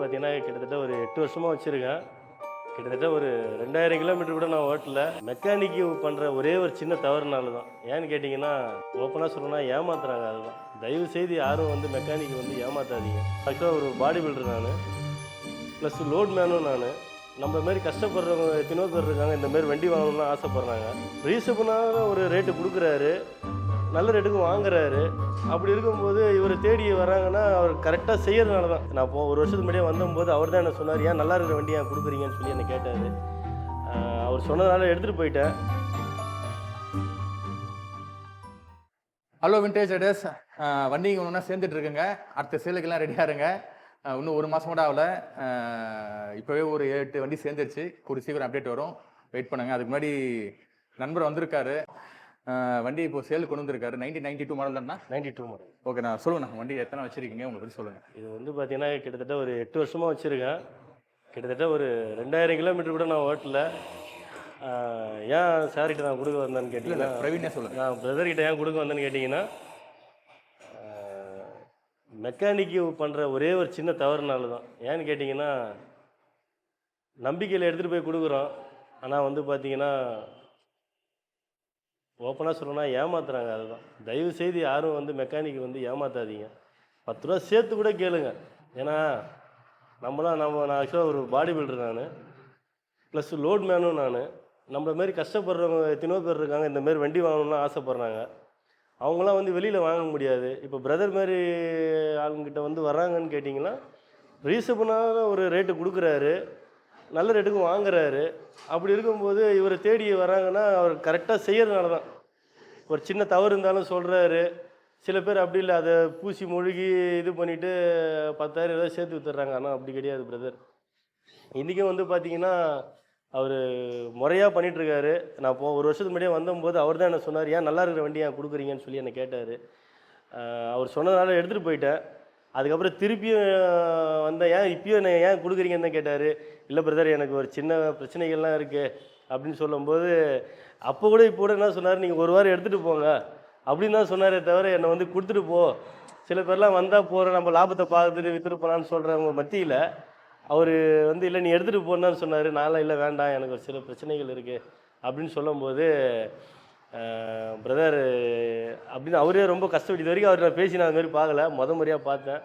பார்த்தீங்கன்னா கிட்டத்தட்ட ஒரு எட்டு வருஷமாக வச்சுருக்கேன். கிட்டத்தட்ட ஒரு ரெண்டாயிரம் கிலோமீட்டர் கூட நான் ஓட்டல. மெக்கானிக்கு பண்ணுற ஒரே ஒரு சின்ன தவறுனால தான். ஏன்னு கேட்டிங்கன்னா ஓப்பனாக சொல்லணும்னா ஏமாத்துறாங்க அதுதான் தயவு செய்து யாரும் வந்து மெக்கானிக் வந்து ஏமாத்தாதீங்க. ஆக்சுவலாக ஒரு பாடி பில்டர் நான் ப்ளஸ் லோட் மேனும் நான் நம்ம மாதிரி கஷ்டப்படுறவங்க எத்தனையோ பேர் இருக்காங்க. இந்த மாதிரி வண்டி வாங்கணும்னு ஆசைப்பட்றாங்க. ரீசனபிளான ஒரு ரேட்டு கொடுக்குறாரு. நல்ல ரேட்டுக்கு வாங்குறாரு. அப்படி இருக்கும்போது இவர் தேடி வராங்கன்னா அவர் கரெக்டாக செய்யறதுனால தான். நான் போ ஒரு வருஷத்துக்கு முன்னாடியே வந்தபோது அவர் தான் என்ன சொன்னார் ஏன் நல்லா இருக்கிற வண்டி ஏன் கொடுக்குறீங்கன்னு சொல்லி என்னை கேட்டார். அவர் சொன்னதுனால எடுத்துகிட்டு போயிட்டேன். ஹலோ விண்டேஜ் ரைடர்ஸ் வண்டிங்க ஒன்றா சேர்ந்துட்டு இருக்குங்க. அடுத்த சேலுக்கெல்லாம் ரெடியாக இருங்க. இன்னும் ஒரு மாதம் கூட ஆகல. இப்போவே ஒரு எட்டு வண்டி சேர்ந்துருச்சு. கூடி சீக்கிரம் அப்டேட் வரும். வெயிட் பண்ணுங்க. அதுக்கு முன்னாடி நண்பர் வந்திருக்காரு. வண்டி இப்போ சேல் கொண்டு வந்திருக்காரு. நைன்டீன் நைன்டி டூ மாடல் தானே நைன்டி டூ மாடல் ஓகே நான் சொல்லுங்கண்ணா வண்டி எத்தனை வச்சிருக்கீங்க உங்களை பற்றி சொல்லுங்கள் இது வந்து பார்த்தீங்கன்னா கிட்டத்தட்ட ஒரு எட்டு வருஷமாக வச்சுருக்கேன். கிட்டத்தட்ட ஒரு ரெண்டாயிரம் கிலோமீட்டர் கூட நான் ஓட்டல. ஏன் சார்கிட்ட நான் கொடுக்க வந்தேன்னு கேட்டிங்கன்னா பிரவீனே சொல்லுங்கள் நான் பிரதர்கிட்ட ஏன் கொடுக்க வந்தேன்னு கேட்டிங்கன்னா மெக்கானிக்கு பண்ணுற ஒரே ஒரு சின்ன தவறுனால தான். ஏன்னு கேட்டிங்கன்னா நம்பிக்கையில் எடுத்துகிட்டு போய் கொடுக்குறோம். ஆனால் வந்து பார்த்தீங்கன்னா ஓப்பனாக சொல்லணும்னா ஏமாத்துறாங்க அதுதான். தயவு செய்து யாரும் வந்து மெக்கானிக் வந்து ஏமாத்தாதீங்க. பத்து ரூபா சேர்த்து கூட கேளுங்க. ஏன்னா நம்மளாம் நம்ம நான் ஆக்சுவலாக ஒரு பாடி பில்டர் நான். ப்ளஸ் லோட் மேனும் நான். நம்மள மாரி கஷ்டப்படுறவங்க எத்தனையோ பேர் இருக்காங்க. இந்த மாரி வண்டி வாங்கணும்னு ஆசைப்பட்றாங்க. அவங்களாம் வந்து வெளியில் வாங்க முடியாது. இப்போ பிரதர் மாதிரி ஆளுங்கிட்ட வந்து வர்றாங்கன்னு கேட்டிங்கன்னா ரீசனபிளான ஒரு ரேட்டு கொடுக்குறாரு. நல்ல ரேட்டுக்கு வாங்குறாரு. அப்படி இருக்கும்போது இவரை தேடி வராங்கன்னா அவர் கரெக்டாக செய்யறதுனால தான் ஒரு சின்ன தவறு இருந்தாலும் சொல்கிறாரு சில பேர் அப்படி இல்லை அதை பூசி மூழ்கி இது பண்ணிவிட்டு பத்தாயிரம் ஏதாவது சேர்த்து வித்துட்றாங்க. ஆனால் அப்படி கிடையாது பிரதர் இன்றைக்கும் வந்து பார்த்தீங்கன்னா அவர் முறையாக பண்ணிகிட்ருக்காரு நான் போ ஒரு வருஷத்துக்கு முன்னாடியே வந்தபோது அவர் தான் என்ன சொன்னார் ஏன் நல்லா இருக்கிற வண்டி ஏன் கொடுக்குறீங்கன்னு சொல்லி என்னை கேட்டார். அவர் சொன்னதுனால எடுத்துகிட்டு போயிட்டேன். அதுக்கப்புறம் திருப்பியும் வந்தேன் ஏன் இப்பயும் என்ன ஏன் கொடுக்குறீங்கன்னு தான் கேட்டார். இல்லை பிரதர் எனக்கு ஒரு சின்ன பிரச்சனைகள்லாம் இருக்குது அப்படின்னு சொல்லும்போது அப்போ கூட இப்போ கூட என்ன சொன்னார்? நீங்கள் ஒரு வாரம் எடுத்துகிட்டு போங்க. அப்படின்னு தான் சொன்னாரே தவிர என்னை வந்து கொடுத்துட்டு போ. சில பேர்லாம் வந்தால் போகிற நம்ம லாபத்தை பார்த்துட்டு வித்துட்டு போகலான்னு சொல்கிறவங்க மத்தியில் அவர் வந்து இல்லை நீ எடுத்துகிட்டு போனான்னு சொன்னார். நான்லாம் இல்லை வேண்டாம். எனக்கு ஒரு சில பிரச்சனைகள் இருக்குது அப்படின்னு சொல்லும்போது பிரதர் அப்படின்னு அவரே ரொம்ப கஷ்டப்பட்டு இது வரைக்கும் அவர் நான் பேசி நான் அது மாதிரி பார்க்கல. முத முறையாக பார்த்தேன்.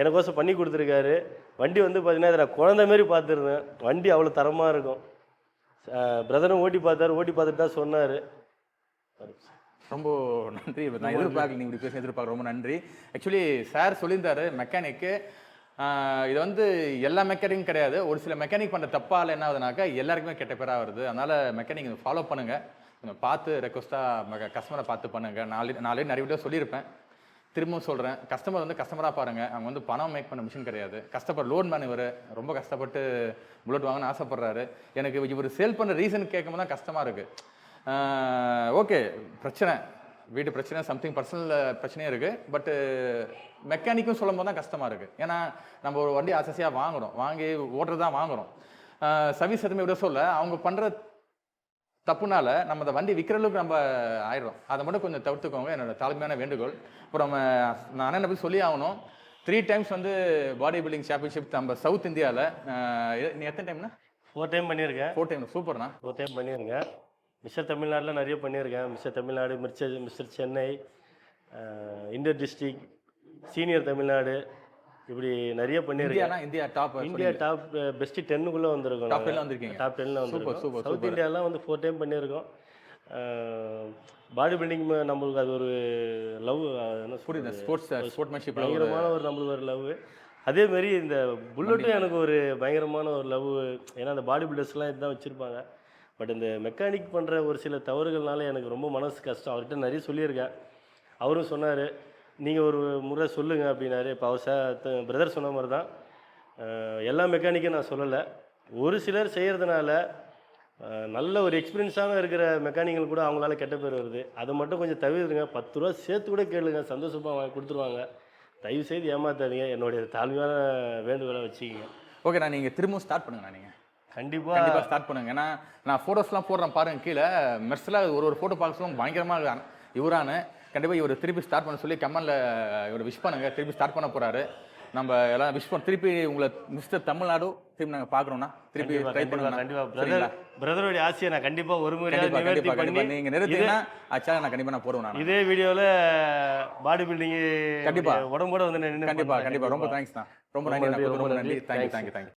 எனக்கோசம் பண்ணி கொடுத்துருக்காரு. வண்டி வந்து பார்த்தீங்கன்னா இதை நான் குழந்த மாதிரி பார்த்துருந்தேன். வண்டி அவ்வளோ தரமாக இருக்கும். பிரதரும் ஓட்டி பார்த்தாரு. ஓட்டி பார்த்துட்டு தான் சொன்னார். ரொம்ப நன்றி. நான் எதிர்பார்க்கல நீங்கள் இப்படி பேச எதிர்பார்க்க ரொம்ப நன்றி. ஆக்சுவலி சார் சொல்லியிருந்தாரு மெக்கானிக்கு இது வந்து எல்லா மெக்கானிக்கும் கிடையாது. ஒரு சில மெக்கானிக் பண்ணுற தப்பால் என்ன ஆகுதுனாக்கா எல்லாருக்குமே கெட்ட பேராக வருது. அதனால் மெக்கானிக் ஃபாலோ பண்ணுங்கள் கொஞ்சம் பார்த்து ரெக்வஸ்ட்டாக கஸ்டமரை பார்த்து பண்ணுங்கள் நாலு நாளே நிறைய வீடியோ சொல்லியிருப்பேன். திரும்பவும் சொல்கிறேன் கஸ்டமர் வந்து கஸ்டமராக பாருங்கள் அவங்க வந்து பணம் மேக் பண்ண மிஷின் கிடையாது. கஷ்டப்பட லோன் மேன் இவர். ரொம்ப கஷ்டப்பட்டு புல்லட் வாங்கன்னு ஆசைப்பட்றாரு. எனக்கு இவர் சேல் பண்ண ரீசன் கேட்கும்போது தான் கஷ்டமாக இருக்குது ஓகே பிரச்சனை. வீட்டு பிரச்சனை சம்திங் பர்சனல் பிரச்சனையும் இருக்குது பட்டு மெக்கானிக்கும் சொல்லும் போது தான் கஷ்டமாக இருக்குது ஏன்னா நம்ம ஒரு வண்டி ஆசையாக வாங்குறோம். வாங்கி ஓட்டுறது தான் வாங்குகிறோம் சர்வீஸ் எதுவுமே விட சொல்ல. அவங்க பண்ணுற தப்புனால நம்ம அந்த வண்டி விற்கிற அளவுக்கு நம்ம ஆயிடுறோம். அதை மட்டும் கொஞ்சம் தவிர்த்துக்கோங்க என்னோட தாழ்மையான வேண்டுகோள். அப்புறம் நம்ம நான் அண்ணனை போய் சொல்லி ஆகணும். த்ரீ டைம்ஸ் வந்து பாடி பில்டிங் சாம்பியன்ஷிப் நம்ம சவுத் இந்தியாவில் நீ எத்தனை டைம்னா ஃபோர் டைம் பண்ணியிருக்கேன். ஃபோர் டைம் சூப்பர்ண்ணா. ஃபோர் டைம் பண்ணியிருக்கேன். மிஸ்டர் தமிழ்நாட்டில் நிறைய பண்ணியிருக்கேன். Mister Tamil Nadu mister mister Chennai இந்தியர் டிஸ்ட்ரிக் சீனியர் தமிழ்நாடு இப்படி நிறைய பண்ணியிருக்கேன். India top India top best டென்னுக்குள்ளே வந்திருக்கோம் டாப் டென்ல வந்திருக்கீங்க. டாப் சூப்பர் வந்திருக்கோம். சவுத் இந்தியாலாம் வந்து ஃபோர் டைம் பண்ணியிருக்கோம். பாடி பில்டிங் நம்மளுக்கு அது ஒரு லவ் புரியுது? ஸ்போர்ட்ஸ் ஸ்போர்ட்மேன்ஷிப் பயங்கரமான ஒரு நம்மளுக்கு ஒரு லவ் அதே மாதிரி இந்த புல்லட்டும் எனக்கு ஒரு பயங்கரமான ஒரு லவ் ஏன்னா அந்த பாடி பில்டர்ஸ்லாம் இதுதான் வச்சுருப்பாங்க. பட் இந்த மெக்கானிக் பண்ணுற ஒரு சில தவறுகள்னால எனக்கு ரொம்ப மனசு கஷ்டம். அவர்கிட்ட நிறைய சொல்லியிருக்கேன். அவரும் சொன்னார் நீங்கள் ஒரு முறை சொல்லுங்கள் அப்படின்னாரு. இப்போ அவர் ச பிரதர் சொன்ன மாதிரி தான் எல்லா மெக்கானிக்கும் நான் சொல்லலை. ஒரு சிலர் செய்கிறதுனால நல்ல ஒரு எக்ஸ்பீரியன்ஸான இருக்கிற மெக்கானிக்கல் கூட அவங்களால கெட்ட பேர் வருது. அதை மட்டும் கொஞ்சம் தவிர்த்துங்க பத்து ரூபா சேர்த்து கூட கேளுங்க. சந்தோஷமாக வாங்கி கொடுத்துருவாங்க. தயவு செய்து ஏமாத்தாதீங்க. என்னுடைய தாழ்மையான வேண்டுகோளை வச்சுக்கிங்க. ஓகே நான் நீங்கள் திரும்பவும் ஸ்டார்ட் பண்ணுங்கண்ணா நீங்கள் கண்டிப்பாக கண்டிப்பாக ஸ்டார்ட் பண்ணுங்க. ஏன்னா நான் ஃபோட்டோஸ்லாம் போடுறேன் பாருங்க கீழே. மெர்ஸில் ஒரு ஒரு ஃபோட்டோ பார்க்க சொல்லுவோம் பயங்கரமாக இவரான. கண்டிப்பாக இவர் திருப்பி ஸ்டார்ட் பண்ண சொல்லி கமெண்டில் இவர் விஷ் பண்ணுங்க திருப்பி ஸ்டார்ட் பண்ண போறாரு. நம்ம எல்லாம் விஷ் பண்ண திருப்பி உங்களை மிஸ்டர் தமிழ்நாடு திருப்பி நாங்க பாக்குறோம்னா திருப்பி ட்ரை பண்ணுவோம் கண்டிப்பா சரிங்களா? பிரதர் பிரதருடைய ஆசையை நான் கண்டிப்பா ஒரு முறையாவது கண்டிப்பா நிவர்த்தி கண்டிப்பா கண்டிப்பா. பண்ணி நீங்க நிறுத்தீங்கன்னா ஆக்சுவலா நான் கண்டிப்பா நான் போடுவேன் நான். இதே வீடியோல பாடி பில்டிங் கண்டிப்பா. உடம்போட வந்து நான் நின்னு கண்டிப்பா பண்றேன். கண்டிப்பா. ரொம்ப தேங்க்ஸ் தான் ரொம்ப நன்றி. ரொம்ப நன்றி. தேங்க்யூ. Thank you thank you